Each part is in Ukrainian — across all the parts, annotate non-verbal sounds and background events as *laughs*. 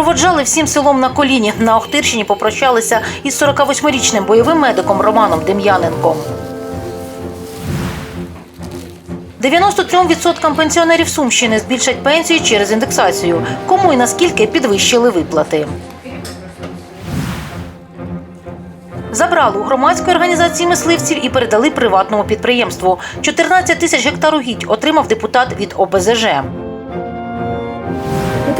Проводжали всім селом на коліні. На Охтирщині попрощалися із 48-річним бойовим медиком Романом Дем'яненком. 93% пенсіонерів Сумщини збільшать пенсії через індексацію. Кому і наскільки підвищили виплати. Забрали у громадської організації мисливців і передали приватному підприємству. 14 тисяч гектар угідь отримав депутат від ОБЗЖ.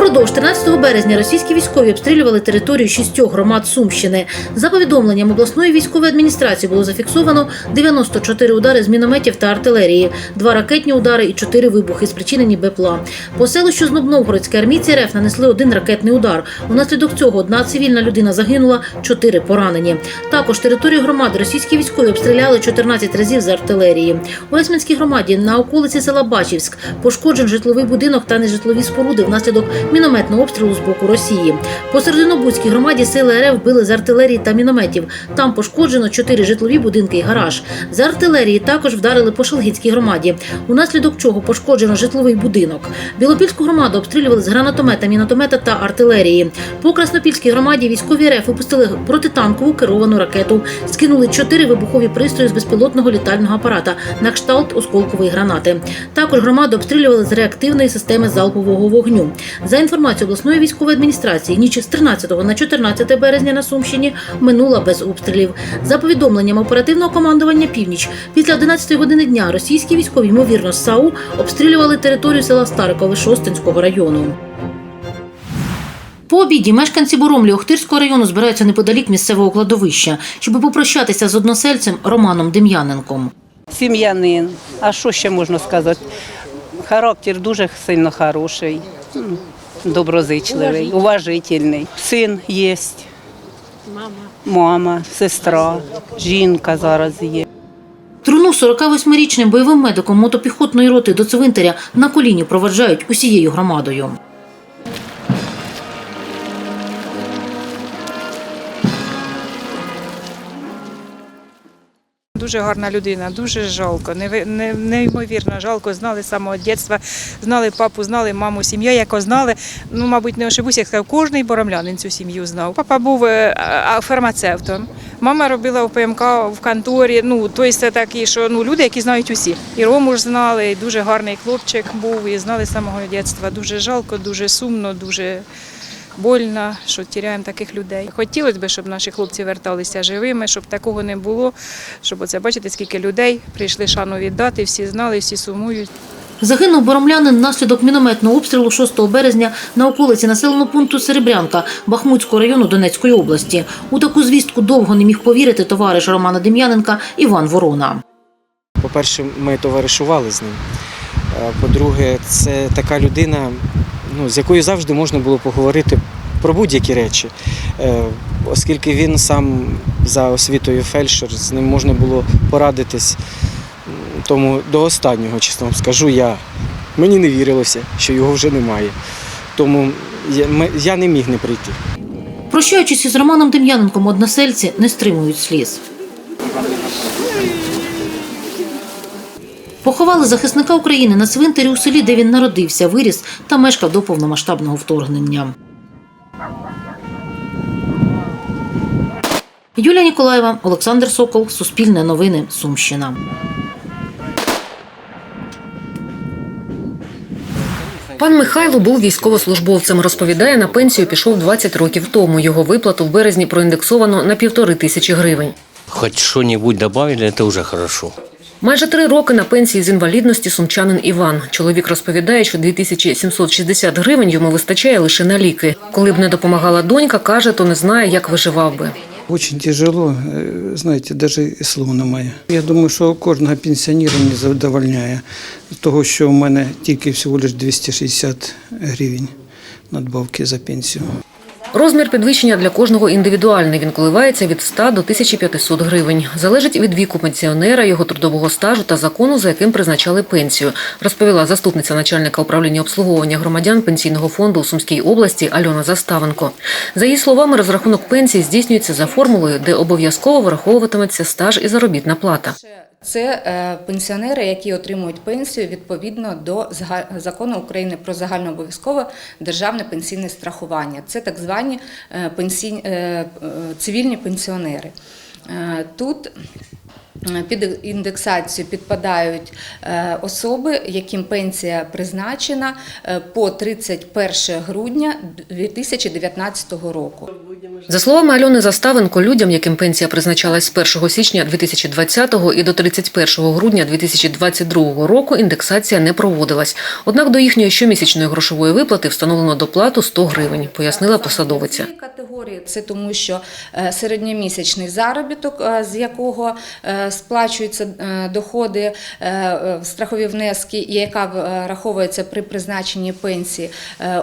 Упродовж 13 березня російські військові обстрілювали територію шістьох громад Сумщини. За повідомленням обласної військової адміністрації було зафіксовано 94 удари з мінометів та артилерії, два ракетні удари і чотири вибухи, спричинені БПЛА. По селищу Знобновгородське армійці РФ нанесли один ракетний удар. Унаслідок цього одна цивільна людина загинула, чотири поранені. Також територію громади російські військові обстріляли 14 разів з артилерії. У Есменській громаді на околиці села Бачівськ пошкоджен житловий будинок та нежитлові споруди внаслідок мінометного обстрілу з боку Росії. По Серединобудській громаді сили РФ били з артилерії та мінометів. Там пошкоджено чотири житлові будинки і гараж. З артилерії також вдарили по Шелгицькій громаді, унаслідок чого пошкоджено житловий будинок. Білопільську громаду обстрілювали з гранатомета, мінотомета та артилерії. По Краснопільській громаді військові РФ випустили протитанкову керовану ракету, скинули чотири вибухові пристрої з безпілотного літального апарата на кшталт осколкової гранати. Також громаду обстрілювали з реактивної системи залпового вогню. За інформацією обласної військової адміністрації, ніч з 13 на 14 березня на Сумщині минула без обстрілів. За повідомленням оперативного командування Північ, після 11 години дня російські військові, ймовірно, з САУ, обстрілювали територію села Старикове Шостинського району. По обіді мешканці Боромлі Охтирського району збираються неподалік місцевого кладовища, щоб попрощатися з односельцем Романом Дем'яненком. Сім'янин. А що ще можна сказати? Характер дуже сильно хороший, доброзичливий, уважительний. Син є. Мама. Мама, сестра, жінка зараз є. Труну 48-річним бойовим медиком мотопіхотної роти до цвинтаря на коліні проведжають усією громадою. Дуже гарна людина, дуже жалко, неймовірно жалко. Знали з самого дитинства, знали папу, знали маму, сім'я, яко знали. Ну, мабуть, не ошибусь, як сказав, кожний боромлянин цю сім'ю знав. Папа був е, фармацевтом. Мама робила в ПМК в конторі. Ну, тобто це такі, що ну, люди, які знають усі. І Рому ж знали, дуже гарний хлопчик був, і знали з самого дитинства. Дуже жалко, дуже сумно, дуже больно, що тіряємо таких людей. Хотілося б, щоб наші хлопці верталися живими, щоб такого не було. Щоб оце бачите, скільки людей прийшли шану віддати, всі знали, всі сумують. Загинув боромлянин внаслідок мінометного обстрілу 6 березня на околиці населеного пункту Серебрянка Бахмутського району Донецької області. У таку звістку довго не міг повірити товариш Романа Дем'яненка Іван Ворона. По-перше, ми товаришували з ним. По-друге, це така людина, ну, з якою завжди можна було поговорити про будь-які речі. Е, Оскільки він сам за освітою фельдшер, з ним можна було порадитись. Тому до останнього, чесно вам скажу, я, мені не вірилося, що його вже немає. Тому я, я не міг не прийти. Прощаючись із Романом Дем'яненком, односельці не стримують сліз. Поховали захисника України на цвинтарі у селі, де він народився, виріс та мешкав до повномасштабного вторгнення. Юлія Ніколаєва, Олександр Сокол, Суспільне новини, Сумщина. Пан Михайло був військовослужбовцем. Розповідає, на пенсію пішов 20 років тому. Його виплату в березні проіндексовано на півтори тисячі гривень. Хоть что-нибудь добавили, это уже хорошо. Майже три роки на пенсії з інвалідності сумчанин Іван. Чоловік розповідає, що 2760 гривень йому вистачає лише на ліки. Коли б не допомагала донька, каже, то не знає, як виживав би. Очень тяжело, е, знаєте, навіть і слов немає. Я думаю, що кожного пенсіонера не задовольняє того, що в мене тільки всього лише 260 гривень надбавки за пенсію. Розмір підвищення для кожного індивідуальний. Він коливається від 100 до 1500 гривень. Залежить від віку пенсіонера, його трудового стажу та закону, за яким призначали пенсію, розповіла заступниця начальника управління обслуговування громадян пенсійного фонду у Сумській області Альона Заставенко. За її словами, розрахунок пенсії здійснюється за формулою, де обов'язково враховуватиметься стаж і заробітна плата. Це е, пенсіонери, які отримують пенсію відповідно до закону України про загальнообов'язкове державне пенсійне страхування. Це так звані е, е, цивільні пенсіонери. Тут під індексацію підпадають е, особи, яким пенсія призначена е, по 31 грудня 2019 року. За словами Альони Заставенко, людям, яким пенсія призначалась з 1 січня 2020 і до 31 грудня 2022 року, індексація не проводилась. Однак до їхньої щомісячної грошової виплати встановлено доплату 100 гривень, пояснила посадовиця. Категорії це тому, що е, середньомісячний заробіток, з якого сплачуються е, доходи, е, е, страхові внески, яка е, раховується при призначенні пенсії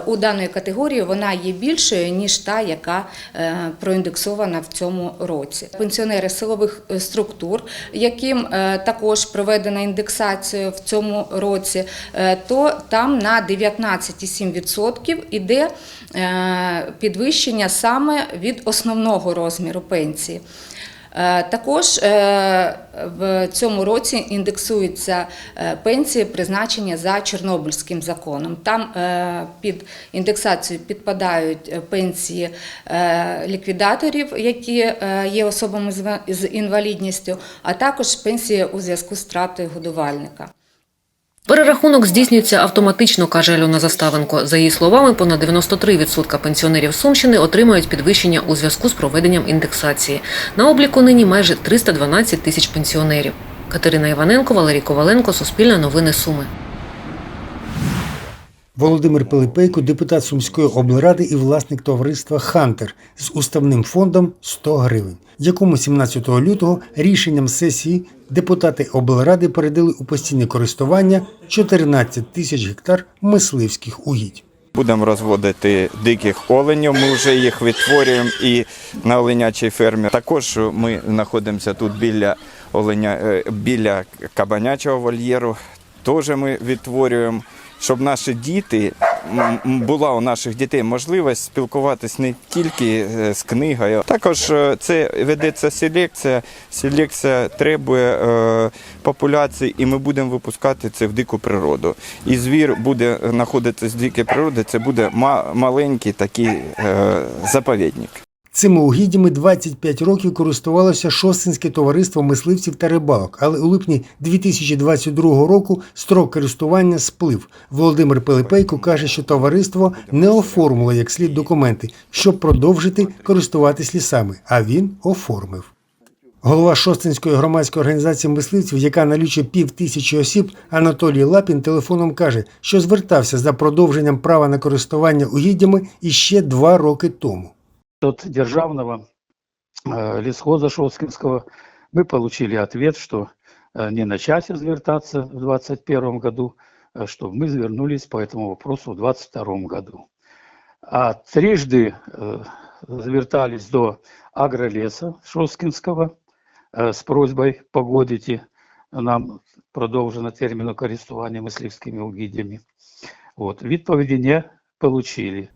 у даної категорії, вона є більшою ніж та, яка проіндексована в цьому році. Пенсіонери силових структур, яким також проведена індексація в цьому році, то там на 19,7% іде е, підвищення саме від основного розміру пенсії. Е, Також е, в цьому році індексуються е, пенсії, призначення за Чорнобильським законом. Там під індексацію підпадають пенсії ліквідаторів, які є особами з інвалідністю, а також пенсії у зв'язку з втратою годувальника. Перерахунок здійснюється автоматично, каже Альона Заставенко. За її словами, понад 93% пенсіонерів Сумщини отримають підвищення у зв'язку з проведенням індексації. На обліку нині майже 312 тисяч пенсіонерів. Катерина Іваненко, Валерій Коваленко, Суспільне новини Суми. Володимир Пилипейко, депутат Сумської облради і власник товариства Хантер з уставним фондом 100 гривень, якому 17 лютого рішенням сесії депутати облради передали у постійне користування 14 тисяч гектар мисливських угідь. Будемо розводити диких оленів. Ми вже їх відтворюємо і на оленячій фермі. Також ми знаходимося тут біля оленя, е, біля кабанячого вольєру. Теж ми відтворюємо, щоб наші діти була у наших дітей можливість спілкуватись не тільки е, з книгою. Також е, це ведеться селекція. Селекція требує е, популяції, і ми будемо випускати це в дику природу. І звір буде знаходитися в дикій природі, це буде ма- маленький такий заповідник. Цими угіддями 25 років користувалося Шостинське товариство мисливців та рибалок, але у липні 2022 року строк користування сплив. Володимир Пилипейко каже, що товариство не оформило як слід документи, щоб продовжити користуватись лісами, а він оформив. Голова Шостинської громадської організації мисливців, яка налічує пів тисячі осіб, Анатолій Лапін телефоном каже, що звертався за продовженням права на користування угіддями іще два роки тому. от державного э, лесхоза Шосткинского мы получили ответ, что э, не начать звертаться в 2021 году, э, что мы звернулись по этому вопросу в 2022 году. А трижды э, звертались до агролеса Шосткинского э, с просьбой погодити нам продовжено терміну користування мисливськими угіддями. От, відповіді не получили.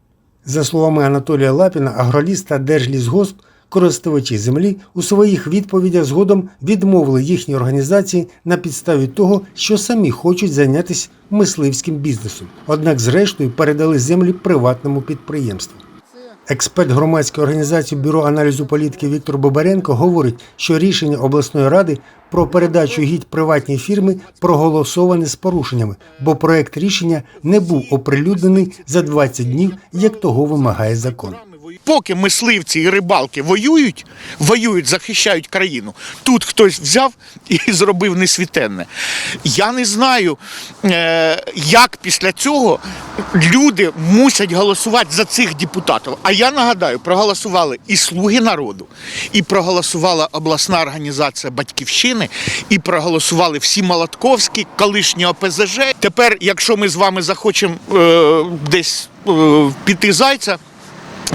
За словами Анатолія Лапіна, агроліс та Держлісгосп, користувачі землі у своїх відповідях згодом відмовили їхній організації на підставі того, що самі хочуть зайнятися мисливським бізнесом. Однак, зрештою, передали землі приватному підприємству. Експерт громадської організації Бюро аналізу політики Віктор Бобаренко говорить, що рішення обласної ради про передачу гідь приватній фірми проголосоване з порушеннями, бо проект рішення не був оприлюднений за 20 днів, як того вимагає закон. Поки мисливці і рибалки воюють, воюють, захищають країну. Тут хтось взяв і *laughs* зробив несвітенне. Я не знаю, е, як після цього люди мусять голосувати за цих депутатів. А я нагадаю, проголосували і Слуги народу, і проголосувала обласна організація Батьківщини, і проголосували всі Молотковські, колишні ОПЗЖ. Тепер, якщо ми з вами захочемо е, десь е, піти зайця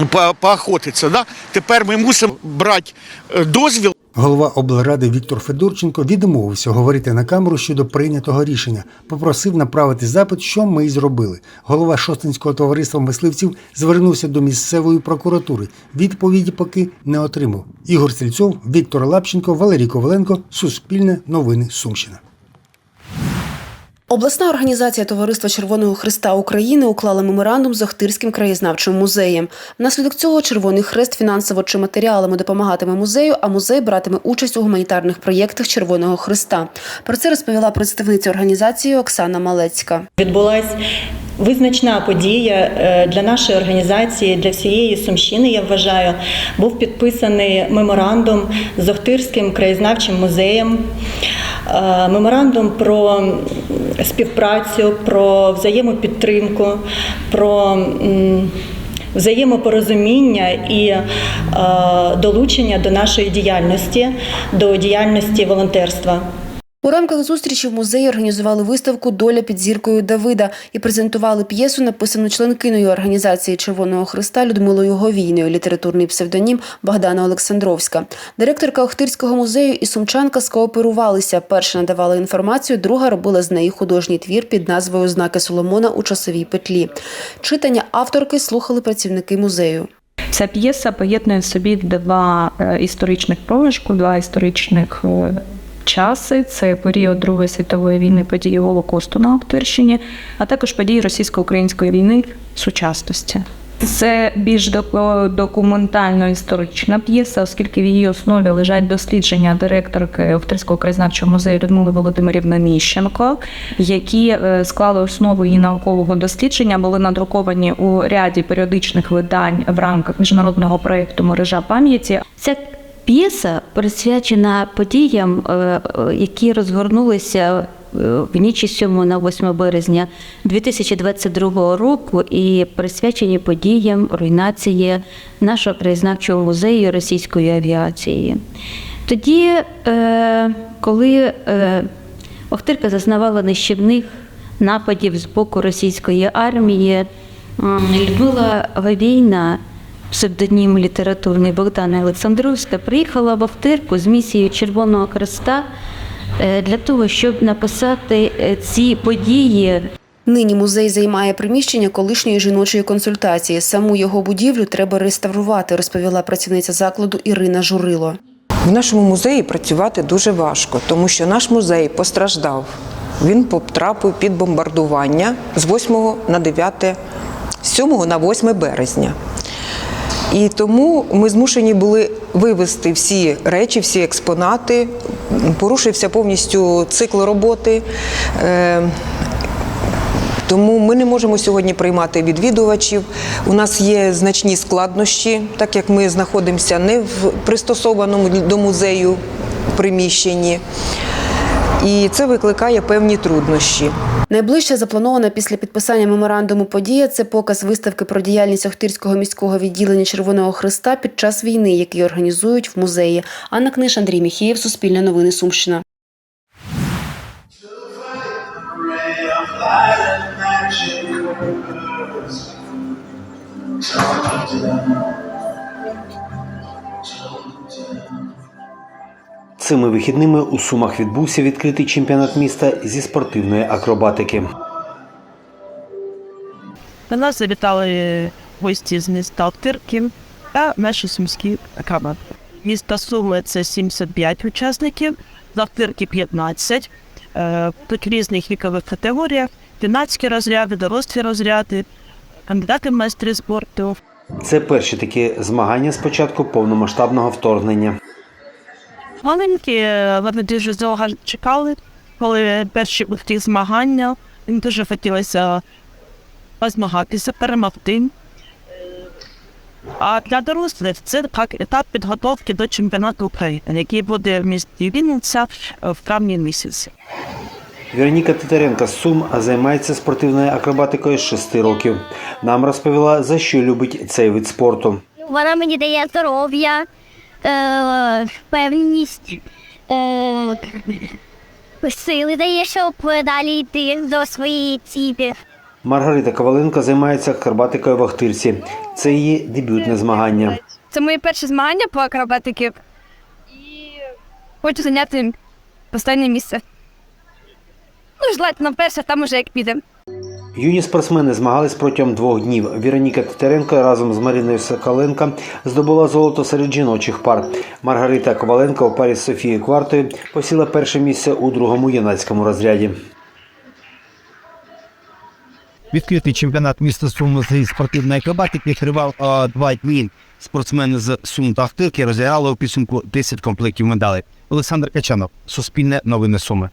по- поохотитися. Да? Тепер ми мусимо брати е, дозвіл. Голова облради Віктор Федорченко відмовився говорити на камеру щодо прийнятого рішення. Попросив направити запит, що ми й зробили. Голова Шостинського товариства мисливців звернувся до місцевої прокуратури. Відповіді поки не отримав. Ігор Стрільцов, Віктор Лапченко, Валерій Коваленко. Суспільне новини Сумщина. Обласна організація Товариства Червоного Христа України уклала меморандум з Охтирським краєзнавчим музеєм. Внаслідок цього Червоний Хрест фінансово чи матеріалами допомагатиме музею, а музей братиме участь у гуманітарних проєктах Червоного Христа. Про це розповіла представниця організації Оксана Малецька. Відбулась визначна подія е, для нашої організації, для всієї Сумщини. Я вважаю, був підписаний меморандум з Охтирським краєзнавчим музеєм. Е, Меморандум про співпрацю, про взаємопідтримку, про взаємопорозуміння і е, долучення до нашої діяльності, до діяльності волонтерства. У рамках зустрічі в музеї організували виставку Доля під зіркою Давида і презентували п'єсу, написану членкиною організації Червоного Христа Людмилою Говійною, літературний псевдонім Богдана Олександровська. Директорка Охтирського музею і сумчанка скооперувалися. Перша надавала інформацію, друга робила з неї художній твір під назвою Знаки Соломона у часовій петлі. Читання авторки слухали працівники музею. Ця п'єса поєднує собі два е, історичних проміжку, два історичних е, часи. Це період Другої світової війни, події Голокосту на Охтирщині, а також події російсько-української війни сучасності. Це більш документально-історична п'єса, оскільки в її основі лежать дослідження директорки Охтирського краєзнавчого музею Людмили Володимирівни Міщенко, які е, склали основу її наукового дослідження, були надруковані у ряді періодичних видань в рамках міжнародного проєкту Мережа пам'яті. Ця п'єса присвячена подіям, е, е, які розгорнулися е, в ніч із 7 на 8 березня 2022 року і присвячені подіям руйнації нашого краєзнавчого музею російської авіації. Тоді, коли Охтирка зазнавала нищівних нападів з боку російської армії, Людмила Говійна псевдонім літературний Богдана Олександровська приїхала в Охтирку з місією Червоного Хреста е, для того, щоб написати е, ці події Нині музей займає приміщення колишньої жіночої консультації. Саму його будівлю треба реставрувати, розповіла працівниця закладу Ірина Журило. В нашому музеї працювати дуже важко, тому що наш музей постраждав. Він потрапив під бомбардування з 8 на 9, з 7 на 8 березня. І тому ми змушені були вивезти всі речі, всі експонати. Порушився повністю цикл роботи. Е, тому ми не можемо сьогодні приймати відвідувачів. У нас є значні складнощі, так як ми знаходимося не в пристосованому до музею приміщенні. І це викликає певні труднощі. Найближче запланована після підписання меморандуму подія це показ виставки про діяльність Охтирського міського відділення Червоного Христа під час війни, який організують в музеї. Анна Книж, Андрій Міхієв, Суспільне новини Сумщина. Цими вихідними у Сумах відбувся відкритий чемпіонат міста зі спортивної акробатики. До нас завітали гості з міста Охтирки та наші сумські команди. Місто Суми це 75 учасників, з Охтирки 15. Е, Тут в різних вікових категоріях, юнацькі розряди, дорослі розряди, кандидати в майстри спорту. Це перші такі змагання з початку повномасштабного вторгнення. Маленькі, е, вони дуже довго чекали, коли перші були ті змагання. Їм дуже хотілося позмагатися, перемогти. А для дорослих це так етап підготовки до чемпіонату України, який буде в місті Вінниця е, в травні місяці. Вероніка Титаренко з Сум займається спортивною акробатикою з 6 років. Нам розповіла, за що любить цей вид спорту. Вона мені дає здоров'я, е, впевненість, е, сили дає, щоб далі йти до своєї цілі. Маргарита Коваленко займається акробатикою в Охтирці. Це її дебютне змагання. Це мої перші змагання по акробатики. І хочу зайняти останнє місце. Ну, желательно перше, там уже як піде. Юні спортсмени змагались протягом двох днів. Віроніка Титаренко разом з Мариною Соколенко здобула золото серед жіночих пар. Маргарита Коваленко у парі з Софією Квартою посіла перше місце у другому юнацькому розряді. Відкритий чемпіонат міста Сум з спортивної акробатики тривав два дні. Спортсмени з Сум та Ахтирки розіграли у підсумку 10 комплектів медалей. Олександр Качанов, Суспільне новини Суми.